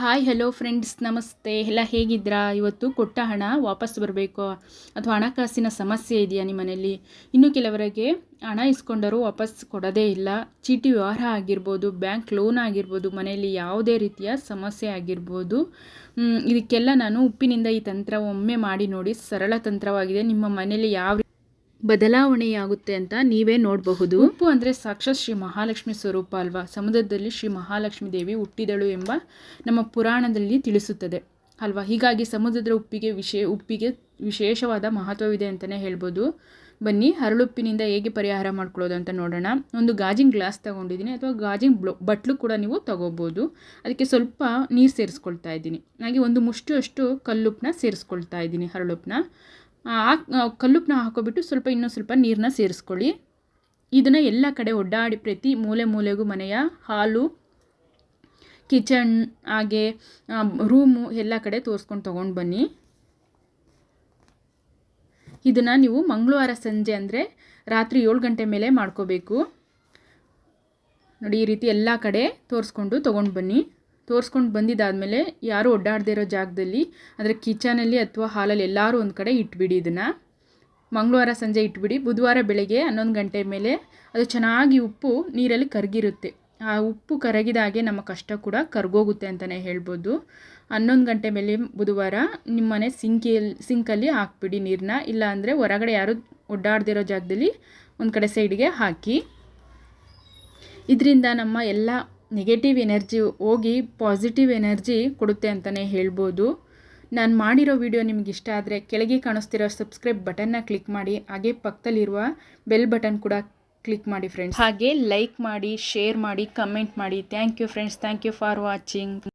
Hi hello friends ನಮಸ್ತೆ. ಎಲ್ಲ ಹೇಗಿದ್ದೀರಾ? ಇವತ್ತು ಕೊಟ್ಟ ಹಣ ವಾಪಸ್ ಬರಬೇಕು ಅಥವಾ ಹಣಕಾಸಿನ ಸಮಸ್ಯೆ ಇದೆಯಾ ನಿಮ್ಮ ಮನೆಯಲ್ಲಿ ಇನ್ನು ಕೆಲವರಿಗೆ ಹಣ ಇಸ್ಕೊಂಡರೂ ವಾಪಸ್ ಕೊಡೋದೇ ಇಲ್ಲ. ಚೀಟಿ ವ್ಯವಹಾರ ಆಗಿರ್ಬೋದು, ಬ್ಯಾಂಕ್ ಲೋನ್ ಆಗಿರ್ಬೋದು ಮನೆಯಲ್ಲಿ ಯಾವುದೇ ರೀತಿಯ ಸಮಸ್ಯೆ ಆಗಿರ್ಬೋದು. ಇದಕ್ಕೆಲ್ಲ ನಾನು ಉಪ್ಪಿನಿಂದ ಈ ತಂತ್ರ ಒಮ್ಮೆ ಮಾಡಿ ನೋಡಿ ಸರಳ ತಂತ್ರವಾಗಿದೆ. ನಿಮ್ಮ ಮನೆಯಲ್ಲಿ ಯಾವ ಬದಲಾವಣೆಯಾಗುತ್ತೆ ಅಂತ ನೀವೇ ನೋಡಬಹುದು. ಉಪ್ಪು ಅಂದರೆ ಸಾಕ್ಷಾತ್ ಶ್ರೀ ಮಹಾಲಕ್ಷ್ಮಿ ಸ್ವರೂಪ ಅಲ್ವಾ? ಸಮುದ್ರದಲ್ಲಿ ಶ್ರೀ ಮಹಾಲಕ್ಷ್ಮಿ ದೇವಿ ಹುಟ್ಟಿದಳು ಎಂಬ ನಮ್ಮ ಪುರಾಣದಲ್ಲಿ ತಿಳಿಸುತ್ತದೆ ಅಲ್ವಾ? ಹೀಗಾಗಿ ಸಮುದ್ರದ ಉಪ್ಪಿಗೆ ವಿಶೇ, ಉಪ್ಪಿಗೆ ವಿಶೇಷವಾದ ಮಹತ್ವವಿದೆ ಅಂತಲೇ ಹೇಳ್ಬೋದು. ಬನ್ನಿ, ಹರಳುಪ್ಪಿನಿಂದ ಹೇಗೆ ಪರಿಹಾರ ಮಾಡ್ಕೊಳ್ಳೋದು ಅಂತ ನೋಡೋಣ. ಒಂದು ಗಾಜಿನ ಗ್ಲಾಸ್ ತಗೊಂಡಿದ್ದೀನಿ ಅಥವಾ ಗಾಜಿನ ಬ್ಲೊ, ಬಟ್ಲು ಕೂಡ ನೀವು ತಗೋಬೋದು. ಅದಕ್ಕೆ ಸ್ವಲ್ಪ ನೀರು ಸೇರಿಸ್ಕೊಳ್ತಾ ಇದ್ದೀನಿ. ಹಾಗೆ ಒಂದು ಮುಷ್ಟು ಅಷ್ಟು ಕಲ್ಲುಪ್ಪನ್ನ ಸೇರಿಸ್ಕೊಳ್ತಾ ಇದ್ದೀನಿ ಹರಳುಪ್ಪನ್ನ ಹಾಕ್ ಕಲ್ಲುಪ್ಪನ್ನ ಹಾಕೋಬಿಟ್ಟು ಸ್ವಲ್ಪ ಇನ್ನೂ ಸ್ವಲ್ಪ ನೀರನ್ನ ಸೇರಿಸ್ಕೊಳ್ಳಿ. ಇದನ್ನು ಎಲ್ಲ ಕಡೆ ಒಡ್ಡಾಡಿ ಪ್ರತಿ ಮೂಲೆ ಮೂಲೆಗೂ ಮನೆಯ ಹಾಲು, ಕಿಚನ್, ಹಾಗೆ ರೂಮು ಎಲ್ಲ ಕಡೆ ತೋರಿಸ್ಕೊಂಡು ತೊಗೊಂಡು ಬನ್ನಿ. ಇದನ್ನು ನೀವು ಮಂಗಳವಾರ ಸಂಜೆ ಅಂದರೆ ರಾತ್ರಿ ಏಳು ಗಂಟೆ ಮೇಲೆ ಮಾಡ್ಕೋಬೇಕು. ನೋಡಿ, ಈ ರೀತಿ ಎಲ್ಲ ಕಡೆ ತೋರಿಸ್ಕೊಂಡು ತೊಗೊಂಡು ಬನ್ನಿ. ತೋರಿಸ್ಕೊಂಡು ಬಂದಿದ್ದಾದಮೇಲೆ ಯಾರೂ ಒಡ್ಡಾಡದೇ ಇರೋ ಜಾಗದಲ್ಲಿ ಅಂದರೆ ಕಿಚನಲ್ಲಿ ಅಥವಾ ಹಾಲಲ್ಲಿ ಎಲ್ಲರೂ ಒಂದು ಕಡೆ ಇಟ್ಬಿಡಿ ಇದನ್ನು. ಮಂಗಳವಾರ ಸಂಜೆ ಇಟ್ಬಿಡಿ. ಬುಧವಾರ ಬೆಳಗ್ಗೆ ಹನ್ನೊಂದು ಗಂಟೆ ಮೇಲೆ ಅದು ಚೆನ್ನಾಗಿ ಉಪ್ಪು ನೀರಲ್ಲಿ ಕರಗಿರುತ್ತೆ. ಆ ಉಪ್ಪು ಕರಗಿದಾಗೆ ನಮ್ಮ ಕಷ್ಟ ಕೂಡ ಕರ್ಗೋಗುತ್ತೆ ಅಂತಲೇ ಹೇಳ್ಬೋದು. ಹನ್ನೊಂದು ಗಂಟೆ ಮೇಲೆ ಬುಧವಾರ ನಿಮ್ಮನೆ ಸಿಂಕಿಯಲ್ಲಿ ಸಿಂಕಲ್ಲಿ ಹಾಕ್ಬಿಡಿ ನೀರನ್ನ ಇಲ್ಲ ಅಂದರೆ ಹೊರಗಡೆ ಯಾರು ಒಡ್ಡಾಡ್ದಿರೋ ಜಾಗದಲ್ಲಿ ಒಂದು ಕಡೆ ಸೈಡ್ಗೆ ಹಾಕಿ. ಇದರಿಂದ ನಮ್ಮ ಎಲ್ಲ ನೆಗೆಟಿವ್ ಎನರ್ಜಿ ಹೋಗಿ ಪಾಸಿಟಿವ್ ಎನರ್ಜಿ ಕೊಡುತ್ತೆ ಅಂತಲೇ ಹೇಳ್ಬೋದು. ನಾನು ಮಾಡಿರೋ ವಿಡಿಯೋ ನಿಮ್ಗೆ ಇಷ್ಟ ಆದರೆ ಕೆಳಗೆ ಕಾಣಿಸ್ತಿರೋ ಸಬ್ಸ್ಕ್ರೈಬ್ ಬಟನ್ನ ಕ್ಲಿಕ್ ಮಾಡಿ, ಹಾಗೆ ಪಕ್ಕದಲ್ಲಿರುವ ಬೆಲ್ ಬಟನ್ ಕೂಡ ಕ್ಲಿಕ್ ಮಾಡಿ ಫ್ರೆಂಡ್ಸ್ ಹಾಗೆ ಲೈಕ್ ಮಾಡಿ ಶೇರ್ ಮಾಡಿ ಕಮೆಂಟ್ ಮಾಡಿ. Thank you friends thank you for watching